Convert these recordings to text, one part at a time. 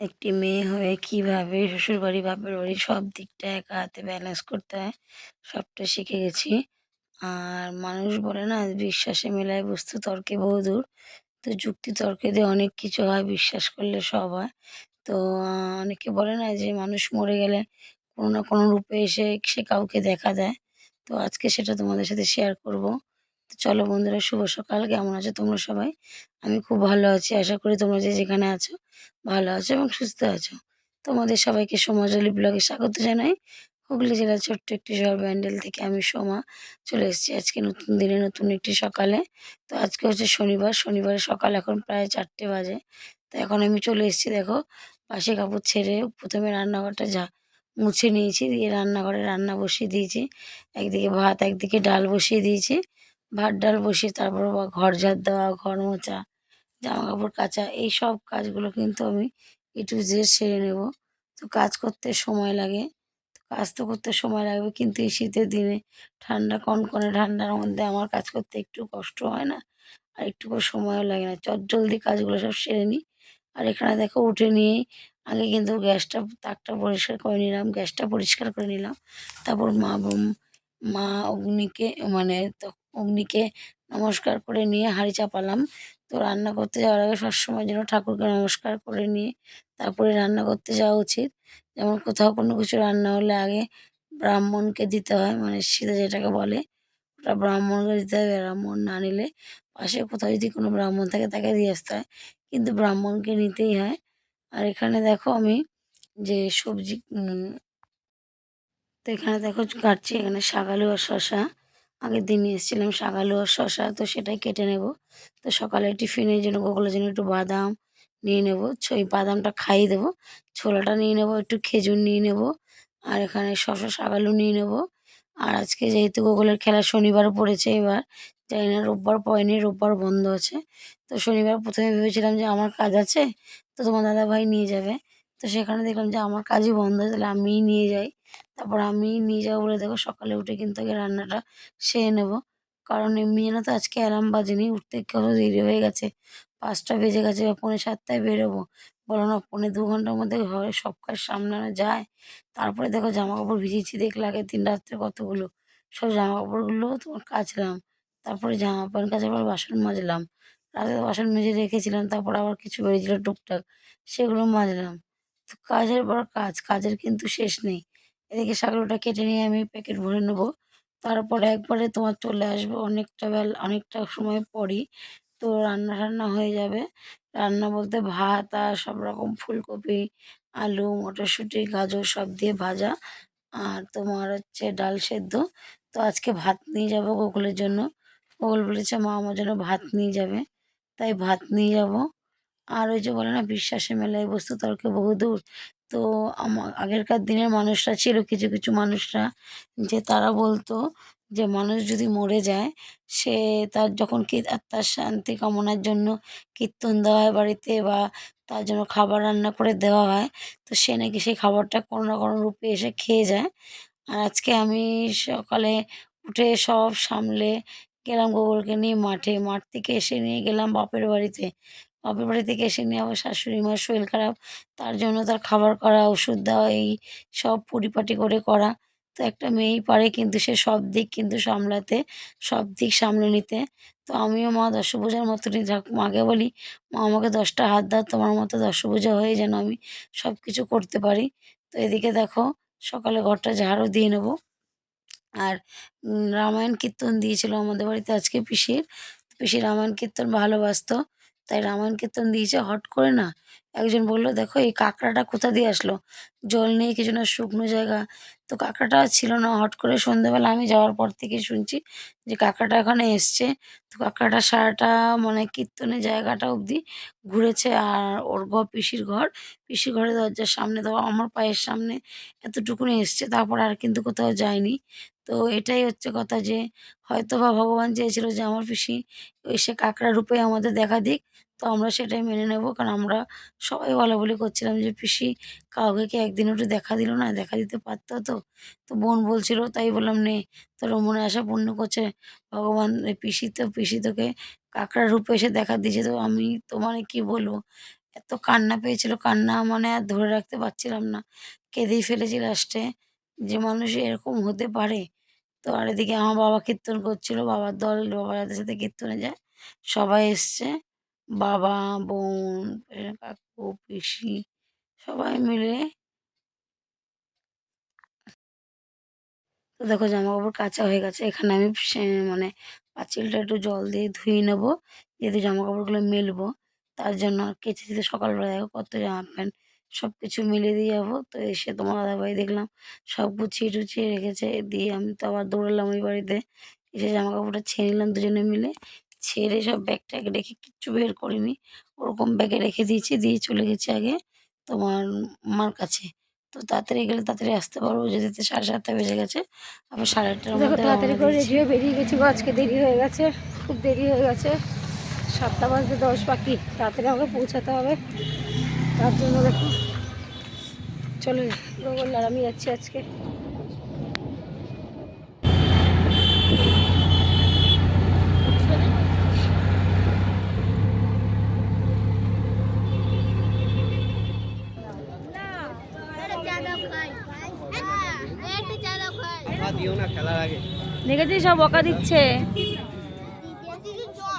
একটি মেয়ে হয়ে কীভাবে শ্বশুরবাড়ি, বাপের বাড়ি সব দিকটা একা হাতে ব্যালেন্স করতে হয়, সবটা শিখে গেছি। আর মানুষ বলে না, বিশ্বাসে মেলায় বস্তু তর্কে বহুদূর তো যুক্তি তর্কে দিয়ে অনেক কিছু হয়, বিশ্বাস করলে সব হয়। তো অনেকে বলে না যে মানুষ মরে গেলে কোনো না কোনো রূপে এসে সে কাউকে দেখা দেয় তো আজকে সেটা তোমাদের সাথে শেয়ার করব। তো চলো বন্ধুরা, শুভ সকাল। কেমন আছো তোমরা সবাই? আমি খুব ভালো আছি। আশা করি তোমরা যে যেখানে আছো ভালো আছো এবং সুস্থ আছো। তোমাদের সবাইকে সমাজলি ব্লগে স্বাগত জানাই। হুগলি জেলার ছোট্ট একটি শহর ব্যান্ডেল থেকে আমি সোমা চলে এসেছি আজকে নতুন দিনে, নতুন একটি সকালে। তো আজকে হচ্ছে শনিবার। শনিবারের সকাল এখন প্রায় চারটে বাজে। তো এখন আমি চলে এসেছি, দেখো, পাশে কাপড় ছেড়ে প্রথমে রান্নাঘরটা যা মুছে নিয়েছি। দিয়ে রান্নাঘরে রান্না বসিয়ে দিয়েছি। একদিকে ভাত, একদিকে ডাল বসিয়ে দিয়েছি। ভাত ডাল বসিয়ে তারপর বা ঘর ঝাড় দেওয়া, ঘর মোছা জামা কাপড় কাচা এই সব কাজগুলো কিন্তু আমি এ টু জেড সেরে নেব। তো কাজ করতে সময় লাগে। তো কাজ তো করতে সময় লাগবে, কিন্তু এই শীতের দিনে ঠান্ডা, কনকনে ঠান্ডার মধ্যে আমার কাজ করতে একটু কষ্ট হয় না, আর একটুকু সময়ও লাগে না। চট জলদি কাজগুলো সব সেরে নিই। আর এখানে দেখো উঠে নিয়েই আগে কিন্তু গ্যাসটা, তাকটা পরিষ্কার করে নিলাম, গ্যাসটা পরিষ্কার করে নিলাম। তারপর মা মা অগ্নিকে মানে অগ্নিকে নমস্কার করে নিয়ে হাঁড়ি চাপালাম। তো রান্না করতে যাওয়ার আগে সবসময় যেন ঠাকুরকে নমস্কার করে নিয়ে তারপরে রান্না করতে যাওয়া উচিত। যেমন কোথাও কোনো কিছু রান্না হলে আগে ব্রাহ্মণকে দিতে হয় মানে সিধে যেটাকে বলে, ওটা ব্রাহ্মণকে দিতে হয়। ব্রাহ্মণ না নিলে পাশে কোথাও যদি কোনো ব্রাহ্মণ থাকে তাকে দিয়ে আসতে হয়। কিন্তু ব্রাহ্মণকে নিতেই হয়। আর এখানে দেখো আমি যে সবজি তো এখানে দেখো কাটছি, এখানে শাকালু আর শশা আগের দিন নিয়ে এসেছিলাম শাকালু আর শশা তো সেটাই কেটে নেব। তো সকালে টিফিনের জন্য গোগুলোর জন্য একটু বাদাম নিয়ে নেব। ওই বাদামটা খাইয়ে দেবো। ছোলাটা নিয়ে নেব, একটু খেজুর নিয়ে নেব। আর এখানে শশা শাকালু নিয়ে নেব। আর আজকে যেহেতু গোকুলের খেলা শনিবার পড়েছে এবার, জানি না রোববার পড়েনি, রোববার বন্ধ আছে। তো শনিবার প্রথমে ভেবেছিলাম যে আমার কাজ আছে, তো তোমার দাদা ভাই নিয়ে যাবে। তো সেখানে দেখলাম যে আমার কাজই বন্ধ, তাহলে আমিই নিয়ে যাই। তারপর আমি নিয়ে যাব বলে দেখো সকালে উঠে কিন্তু আগে রান্নাটা সেরে নেব। কারণ এমনি জানো তো আজকে অ্যালার্ম বাজেনি, উঠতে কেউ দেরি হয়ে গেছে। পাঁচটা বেজে গেছে বা পৌনে সাতটায় বেরোবো। বলো না, পৌনে দু ঘণ্টার মধ্যে ঘরে সব কাজ সামলানো যায়? তারপরে দেখো জামা কাপড় ভিজিয়েছি, দেখলে আগের দিন রাত্রে কতগুলো? সব জামা কাপড়গুলো তোমার কাচলাম। তারপরে জামা প্যান্ট কাচার পর বাসন মাজলাম। রাতে বাসন মেজে রেখেছিলাম, তারপর আবার কিছু বেরিয়েছিল টুকটাক, সেগুলো মাজলাম। তো কাজের পর কাজ, কাজের কিন্তু শেষ নেই। এদিকে শাকগুলোটা কেটে নিয়ে আমি প্যাকেট ভরে নেব। তারপরে একবারে তোমার চলে আসব অনেকটা বেলা, অনেকটা সময় পরই। তো রান্না টান্না হয়ে যাবে। রান্না বলতে ভাত আর সব রকম ফুলকপি, আলু, মটরশুঁটি, গাজর সব দিয়ে ভাজা। আর তোমার হচ্ছে ডাল সেদ্ধ। তো আজকে ভাত নিয়ে যাব গোকুলের জন্য। গোকুল বলেছে, মা আমার জন্য ভাত নিয়ে যাবে। তাই ভাত নিয়ে যাব। আর ওই যে বলে না বিশ্বাসে মেলায় বস্তু তর্কে বহুদূর তো আমা, আগেরকার দিনের মানুষরা ছিল কিছু কিছু মানুষরা যে তারা বলতো যে মানুষ যদি মরে যায়, সে তার যখন কি আত্মার শান্তি কামনার জন্য কীর্তন দেওয়া হয় বাড়িতে বা তার জন্য খাবার রান্না করে দেওয়া হয়, তো সে নাকি সেই খাবারটা কোনো না কোনো রূপে এসে খেয়ে যায়। আর আজকে আমি সকালে উঠে সব সামলে গেলাম গোকুলকে নিয়ে মাঠে, মাঠ থেকে এসে নিয়ে গেলাম বাপের বাড়িতে। বাপের বাড়ি থেকে এসে নিয়ে আবার শাশুড়ি মার শরীর খারাপ, তার জন্য তার খাবার করা, ওষুধ দেওয়া, এই সব পরিপাটি করে করা। তো একটা মেয়েই পারে কিন্তু সে সব দিক কিন্তু সামলাতে, সব দিক সামলে নিতে। তো আমিও মা দশভুজার মতনই মাকে বলি, মা আমাকে দশটা হাত দাও, তোমার মতো দশভুজা হয়ে যেন আমি সব কিছু করতে পারি। তো এদিকে দেখো, সকালে ঘরটা ঝাড়ও দিয়ে নেব। আর রামায়ণ কীর্তন দিয়েছিল আমাদের বাড়িতে আজকে পিসির। পিসি রামায়ণ কীর্তন ভালোবাসতো। তাই রামায়ণ কীর্তন দিয়েছে, হট করে না একজন বলল, দেখো, এই কাঁকড়াটা কোথা দিয়ে আসলো? জল নেই, কিছু না, শুকনো জায়গা। তো কাঁকড়াটা ছিল না, হট করে সন্ধ্যেবেলা আমি যাওয়ার পর থেকে শুনছি যে কাঁকড়াটা এখানে এসছে। তো কাঁকড়াটা সারাটা মানে কীর্তনের জায়গাটা অবধি ঘুরেছে আর ওর ঘর, পিসির ঘর। পিসির ঘরের দরজার সামনে তো আমার পায়ের সামনে এতটুকুনি এসছে, তারপর আর কিন্তু কোথাও যায়নি। তো এটাই হচ্ছে কথা যে হয়তো বা ভগবান চেয়েছিল যে আমার পিসি এসে কাঁকড়া রূপে আমাদের দেখা দিক, তো আমরা সেটাই মেনে নেব। কারণ আমরা সবাই বলাবলি করছিলাম যে পিসি কাউকে কি একদিন একটু দেখা দিল না? দেখা দিতে পারতো তো? তো বোন বলছিল, তাই বললাম, নে, তোর মনে আশা পূর্ণ করছে। ভগবান পিসি তো, পিসি তোকে কাঁকড়া রূপে এসে দেখা দিয়েছে। তো আমি তো মানে কি বলব? এত কান্না পেয়েছিল, কান্না মানে আর ধরে রাখতে পারছিলাম না। কেঁদেই ফেলেছি লাস্টে যে মানুষ এরকম হতে পারে তো আর এদিকে আমার বাবা কীর্তন করছিল, বাবার দল বাবা যাদের সাথে কীর্তনে যায়, সবাই এসছে। বাবা, বোন কাকু, পিসি, সবাই মিলে তো দেখো জামা কাপড় কাচা হয়ে গেছে। এখানে আমি মানে পাঁচিলটা একটু জল দিয়ে ধুয়ে নেব, যেহেতু জামা কাপড়গুলো মেলবো, তার জন্য কেচে দিতে সকালবেলা দেখো কত জামা প্যান্ট। সব কিছু মিলিয়ে দিয়ে যাব। তো এসে তোমার দাদাভাই দেখলাম সব গুছিয়ে টুছিয়ে রেখেছে। দিয়ে আমি তো আবার দৌড়ালাম ওই বাড়িতে। এসে জামা কাপড়টা ছেড়ে নিলাম দুজনে মিলে। ছেড়ে সব ব্যাগ ট্যাগ রেখে কিচ্ছু বের করিনি। ওরকম ব্যাগে রেখে দিয়েছি দিয়ে চলে গেছি আগে তোমার মার কাছে। তো তাড়াতাড়ি গেলে তাড়াতাড়ি আসতে পারব যেতে সাড়ে সাতটা বেজে গেছে। আবার সাড়ে আটটার মধ্যে তাড়াতাড়ি করে। রেডি হয়ে বেরিয়ে গেছি গো আজকে দেরি হয়ে গেছে খুব দেরি হয়ে গেছে। সাতটা বাজতে দশ বাকি তাড়াতাড়ি আমাকে পৌঁছাতে হবে। তার জন্য দেখো চলো গোগল আর আমি যাচ্ছি আজকে দেখেছি সব বকা দিচ্ছে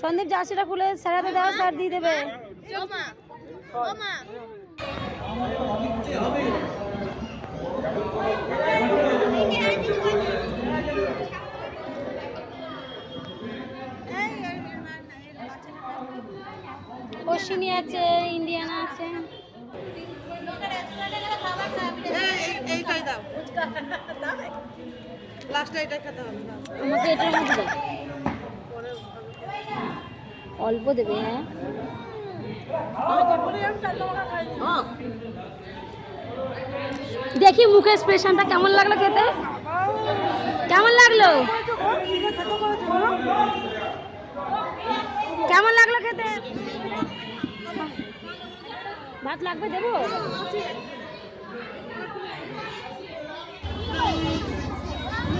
সন্দীপ জার্সিটা খুলে স্যারাতে দেওয়া স্যার দিয়ে দেবে। অশ্বিনী আছে ইন্ডিয়ানা আছে। এইটাই দাও। লাস্টে এটা খেতে হবে। আমাকে এটার মধ্যে দাও অল্প দেবে হ্যাঁ। দেখি মুখের স্পেশালটা কেমন লাগল খেতে? কেমন লাগল? কেমন লাগল খেতে? ভাত লাগবে দেবো?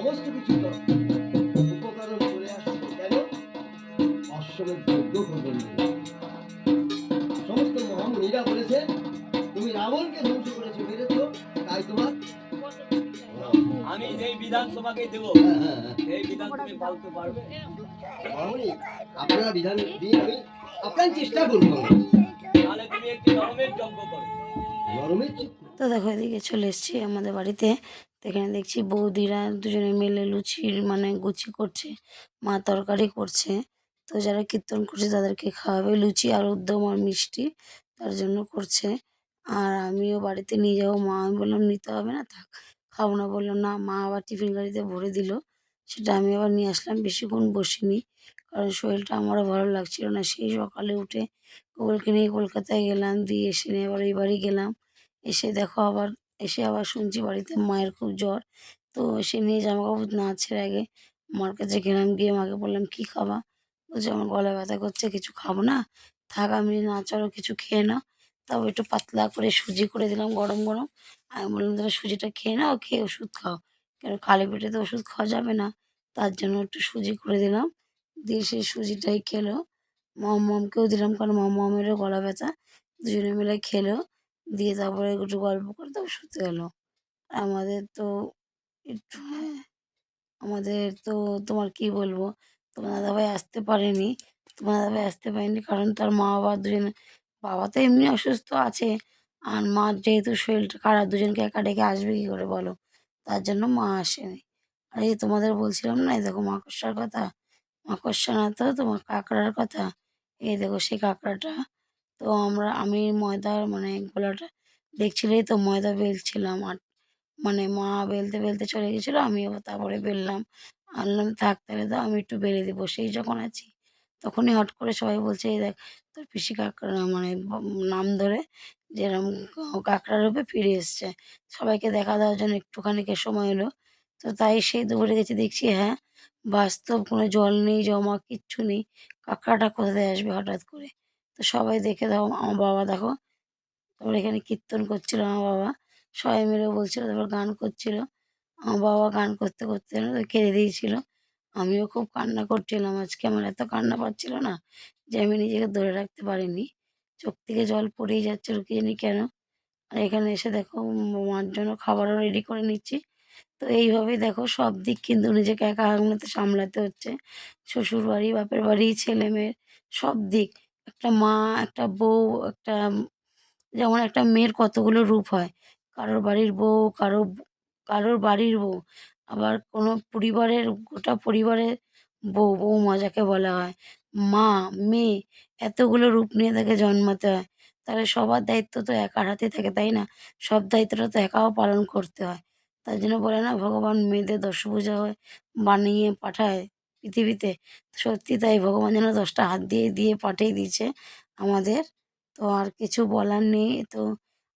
সমস্ত কিছু উপকরণ চলে আসছে কেন অশ্বমেধ যজ্ঞ করবেন। সমস্ত মহামুনিরা বলেছে তুমি রাবণকে ধ্বংস করেছ মেরেছ তাই তোমার আমি যেই বিধান তোমাকে দেব। সেই বিধান তুমি পালতে পারবে আপনারা বিধান দিয়ে আমি আপনার চেষ্টা করব আমি। তাহলে তুমি একটি নরমের যজ্ঞ করো নরমের তো দেখো এদিকে চলে এসেছি আমাদের বাড়িতে এখানে দেখছি বৌদিরা দুজনে মিলে লুচির মানে গুচি করছে, মা তরকারি করছে। তো যারা কীর্তন করছে তাদেরকে খাওয়াবে লুচি আর উদ্যম আর মিষ্টি তার জন্য করছে। আর আমিও বাড়িতে নিয়ে যাব। মা আমি বললাম, নিতে হবে না, থাক, খাব না। বলল, না, মা আবার টিফিন গাড়িতে ভরে দিল। সেটা আমি আবার নিয়ে আসলাম, বেশিক্ষণ বসিনি। কারণ শরীরটা আমারও ভালো লাগছিল না। সেই সকালে উঠে গুগলকে নিয়ে কলকাতায় গেলাম, দিয়ে এসে নিয়ে আবার এই বাড়ি গেলাম। এসে দেখো আবার এসে আবার শুনছি বাড়িতে মায়ের খুব জ্বর। তো সে নিয়ে জামা কাপড় না ছেড়ে আগে। মার কাছে গেলাম, গিয়ে মাকে বললাম, কি খাবা? বলছে, আমার গলা ব্যথা করছে, কিছু খাব না। থাক, আমি না চলো কিছু খেয়ে নাও। তাও একটু পাতলা করে সুজি করে দিলাম, গরম গরম। আমি বললাম, তাহলে সুজিটা খেয়ে নাও, খেয়ে ওষুধ খাও। কেন খালি পেটে তো ওষুধ খাওয়া যাবে না। তার জন্য একটু সুজি করে দিলাম। দিয়ে সেই সুজিটাই খেলো। মমকেও দিলাম, কারণ মম মমেরও গলা ব্যথা। দুজনে মিলে খেলো। দিয়ে তারপরে একটু গল্প করে তারপর শুতে গেলো আমাদের তো একটু হ্যাঁ আমাদের তো, তোমার কি বলব? তোমার দাদাভাই আসতে পারেনি, তোমার দাদাভাই আসতে পারেনি কারণ তার মা বাবা দুজন, বাবা তো এমনি অসুস্থ আছে, আর মার যেহেতু শরীরটা খারাপ, দুজনকে একা ডেকে আসবে কী করে বলো? তার জন্য মা আসেনি। আর এই তোমাদের বলছিলাম না, এই দেখো মাকড়সার কথা, মাকড়সা না তো তোমার কাঁকড়ার কথা, এই দেখো সেই কাঁকড়াটা তো আমরা, আমি ময়দার মানে গোলাটা দেখছিলেই তো ময়দা বেলছিলাম। আর মানে মা বেলতে বেলতে চলে গেছিল আমি তারপরে বেললাম। আনলাম থাক তাহলে তো আমি একটু বেলে দিই সেই যখন আছি, তখনই হট করে সবাই বলছে, এই দেখ, তোর পিসি কাঁকড়া মানে নাম ধরে যেরকম কাঁকড়া রূপে ফিরে এসছে। সবাইকে দেখা দেওয়ার জন্য একটুখানি সময় এলো। তো তাই সেই দৌড়ে গেছি, দেখছি হ্যাঁ বাস্তব কোনো জল নেই, জমা, কিচ্ছু নেই। কাঁকড়াটা কোথায় আসবে হঠাৎ করে? তো সবাই দেখে দাও, আমার বাবা দেখো। তারপর এখানে কীর্তন করছিল আমার বাবা। সবাই মিলে বলছিল, তারপর গান করছিল। আমার বাবা গান করতে করতে কেঁদে দিয়েছিল আমিও খুব কান্না করছিলাম। আজকে আমার এত কান্না পাচ্ছিল না যে আমি নিজেকে ধরে রাখতে পারিনি। চোখ থেকে জল পড়েই যাচ্ছিল কি জানি কেন। আর এখানে এসে দেখো, মার জন্য খাবারও রেডি করে নিচ্ছি। তো এইভাবেই দেখো, সব দিক কিন্তু নিজেকে একা আঙুলেতে সামলাতে হচ্ছে। শ্বশুর বাড়ি বাপের বাড়ি, ছেলে মেয়ে, সব দিক। একটা মা, একটা বউ, একটা যেমন একটা মেয়ের কতগুলো রূপ হয়। কারোর বাড়ির বউ, কারও কারোর বাড়ির বউ। আবার কোনো পরিবারের, গোটা পরিবারের বউ বৌমা যাকে বলা হয়। মা, মেয়ে এতগুলো রূপ নিয়ে তাকে জন্মাতে হয়। তাহলে সবার দায়িত্ব তো একার হাতে থাকে, তাই না? সব দায়িত্বটা তো একাও পালন করতে হয়। তার জন্য বলে না, ভগবান মেয়েদের দশভুজা হয়ে, বানিয়ে পাঠায়। পৃথিবীতে। সত্যি তাই, ভগবান যেন দশটা হাত দিয়ে দিয়ে পাঠিয়ে দিয়েছে আমাদের। তো আর কিছু বলার নেই। তো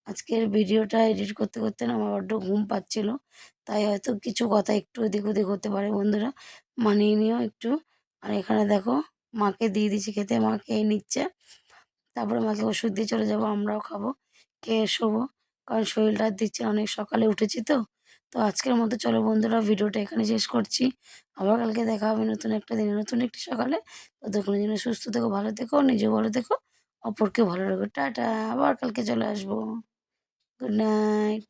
আজকের ভিডিওটা এডিট করতে করতে না আমার বড্ড ঘুম পাচ্ছিল। তাই হয়তো কিছু কথা একটু এদিক ওদিক হতে পারে বন্ধুরা। মানিয়ে নিও একটু। আর এখানে দেখো, মাকে দিয়ে দিচ্ছি খেতে, মা খেয়ে নিচ্ছে। তারপরে মাকে ওষুধ দিয়ে চলে যাব, আমরাও খাব, খেয়ে শোবো। কারণ শরীরটা দিচ্ছে অনেক সকালে উঠেছি তো। তো আজকের মতো চলো বন্ধুরা, ভিডিওটা এখানে শেষ করছি। আবার কালকে দেখা হবে নতুন একটা দিনে, নতুন একটি সকালে। ততক্ষণের জন্য সুস্থ থেকো, ভালো থেকো, নিজেও ভালো থেকো, অপরকে ভালো রাখো। টাটা, আবার কালকে চলে আসব। Good night